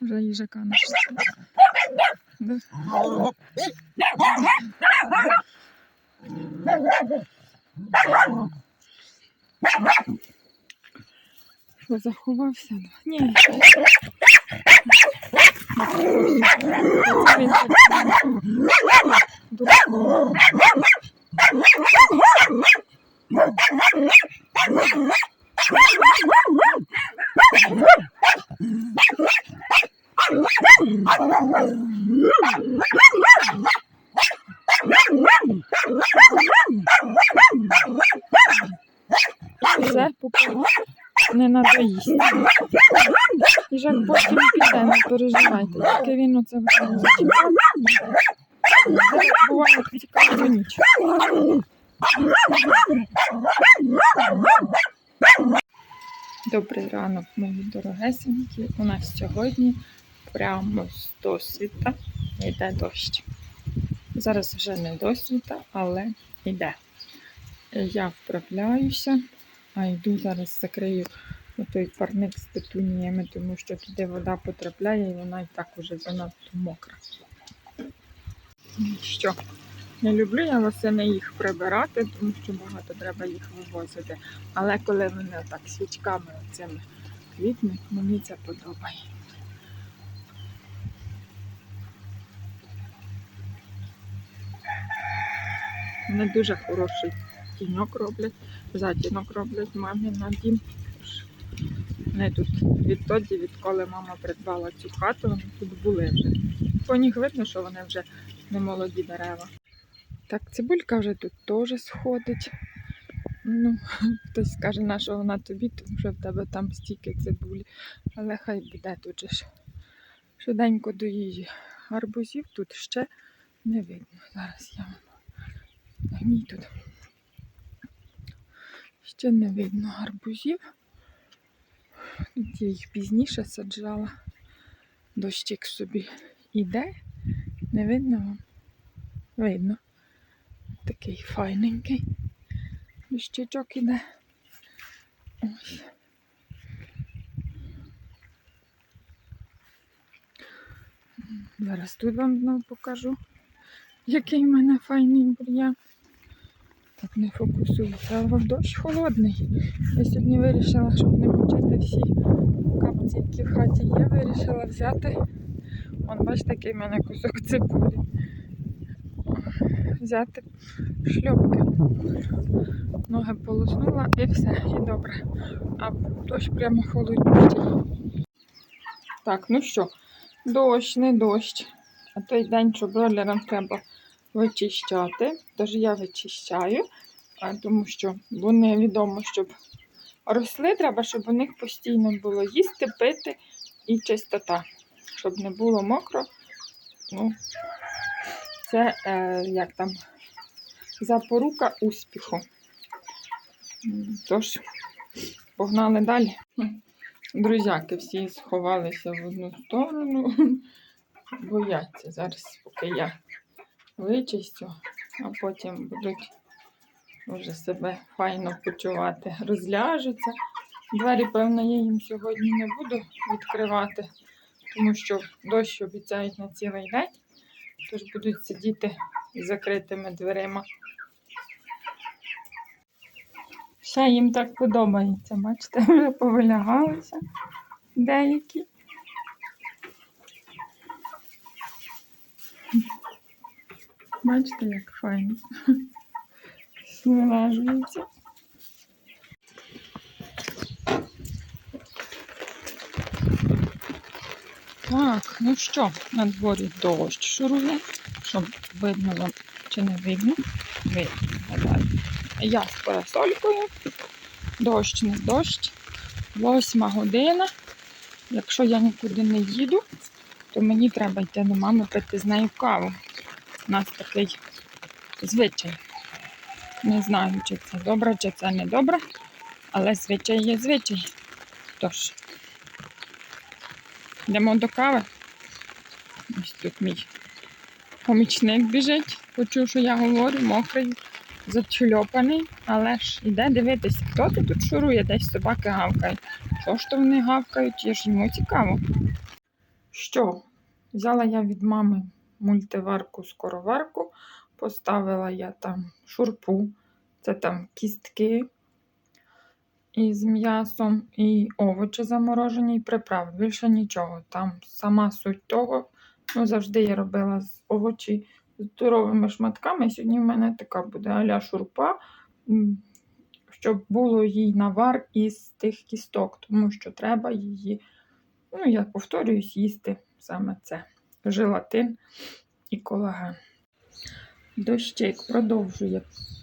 Вже їжака не Що, заховався? Ні. Він Дурак. Все, поки не надоїсть. Їжак потім піде, не переживайте. Тільки він оце. Буває, тікає до ніч. Добрий ранок, мої дорогесенькі. У нас сьогодні прямо з досвіта йде дощ. Зараз вже не досвіта, але йде. Я вправляюся, а йду зараз закрию той парник з петуніями, тому що туди вода потрапляє і вона і так уже занадто мокра. Що? Не люблю я восени їх прибирати, тому що багато треба їх вивозити. Але коли вони так свічками цими квітнуть, мені це подобає. Вони дуже хороший тіньок роблять, затінок роблять мамі на дім. Вони тут відтоді, відколи мама придбала цю хату, вони тут були вже. По них видно, що вони вже не молоді дерева. Так, цибулька вже тут теж сходить. Ну, хтось скаже, на що вона тобі, тому що в тебе там стільки цибулі. Але хай буде тут же. Швиденько до їжі. Арбузів тут ще не видно. Зараз я вам. Ні, тут. Ще не видно гарбузів. Я їх пізніше саджала. Дощик собі іде. Не видно вам? Видно. Такий файненький. Дощичок іде. Ось. Зараз тут вам знову покажу, який в мене файний бур'ян. Не фокусується, але дощ холодний. Я сьогодні вирішила, щоб не мочити всі капці, які в хаті є, вирішила взяти. Вон, бачите, який в мене кусок цибулі. Взяти шльопки. Ноги полоснула і все, і добре. А дощ прямо холоднющий. Так, ну що, дощ, не дощ. А той день, що бройлерам треба вичищати. Тож я вичищаю, тому що вони відомо, щоб росли, треба, щоб у них постійно було їсти, пити і чистота. Щоб не було мокро. Ну, це е, як там запорука успіху. Тож, погнали далі. Друзяки всі сховалися в одну сторону. Бояться зараз, поки я вичистю, а потім будуть вже себе файно почувати, розляжуться. Двері, певно, я їм сьогодні не буду відкривати, тому що дощ обіцяють на цілий день, тож будуть сидіти з закритими дверима. Ще їм так подобається, бачите, вже повилягалися деякі. Бачите, як файно. Вилажується. Так, ну що, на дворі дощ шурує, щоб видно вам чи не видно. Видно. Я з парасолькою. Дощ не дощ. Восьма година. Якщо я нікуди не їду, то мені треба йти до мами пити з нею каву. У нас такий звичай. Не знаю, чи це добре, чи це не добре, але звичай є звичай. Тож, йдемо до кави. Ось тут мій помічник біжить. Почув, що я говорю, мокрий, зачульопаний, але ж іде дивитися, хто тут шурує, десь собаки гавкають. Що ж то вони гавкають, є ж йому цікаво. Що? Взяла я від мами мультиварку скороварку, поставила я там шурпу, це там кістки із м'ясом і овочі заморожені, і приправи. Більше нічого. Там сама суть того. Ну, завжди я робила з овочі з здоровими шматками. Сьогодні в мене така буде аля шурпа, щоб було їй навар із тих кісток, тому що треба її, ну, я повторююсь, їсти саме це. Желатин і колаген. Дощик продовжує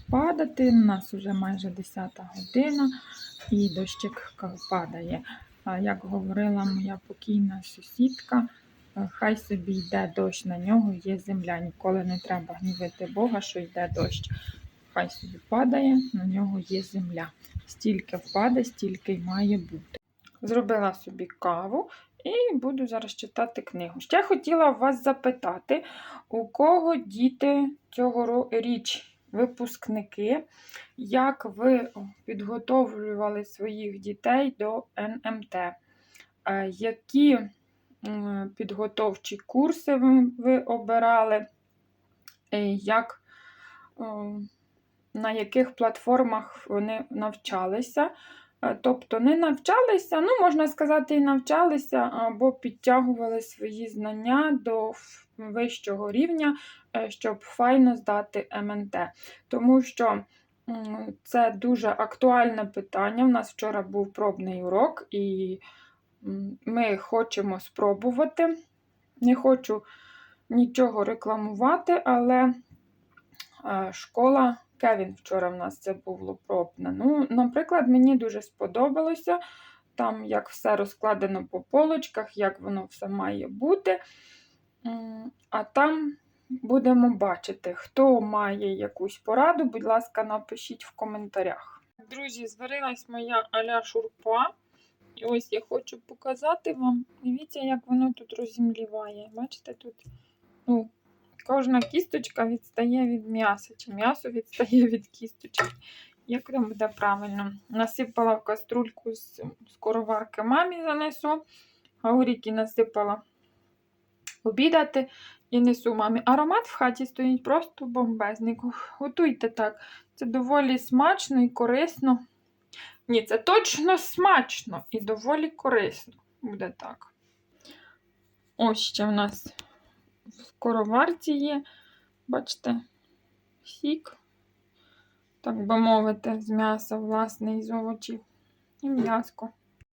падати. У нас вже майже 10 година, і дощик падає. Як говорила моя покійна сусідка, е, хай собі йде дощ, на нього є земля. Ніколи не треба гнівити Бога, що йде дощ. Хай собі падає, на нього є земля. Стільки впаде, стільки й має бути. Зробила собі каву і буду зараз читати книгу. Ще хотіла вас запитати, у кого діти цього річ, випускники, як ви підготовлювали своїх дітей до НМТ? Е, Які підготовчі курси ви, обирали? Як, на яких платформах вони навчалися? Е, Тобто не навчалися, ну, можна сказати, і навчалися або підтягували свої знання до вищого рівня, е, щоб файно здати МНТ. Тому що це дуже актуальне питання. У нас вчора був пробний урок, і ми хочемо спробувати. Не хочу нічого рекламувати, але е, школа Кевін вчора в нас це було пробне. Ну, наприклад, мені дуже сподобалося там, як все розкладено по полочках, як воно все має бути. А там будемо бачити, хто має якусь пораду, будь ласка, напишіть в коментарях. Друзі, зварилась моя аля шурпа. І ось я хочу показати вам. Дивіться, як воно тут розімліває. Бачите, тут ну, кожна кісточка відстає від м'яса, чи м'ясо відстає від кісточки. Як там буде правильно? Насипала в каструльку з скороварки мамі занесу. Гауріки насипала обідати і несу мамі. Аромат в хаті стоїть просто бомбезний. Готуйте так. Це доволі смачно і корисно. Ні, це точно смачно і доволі корисно. Буде так. Ось ще в нас в скороварці є, бачите, сік, так би мовити, з м'яса, власне, із овочів. І м'яско.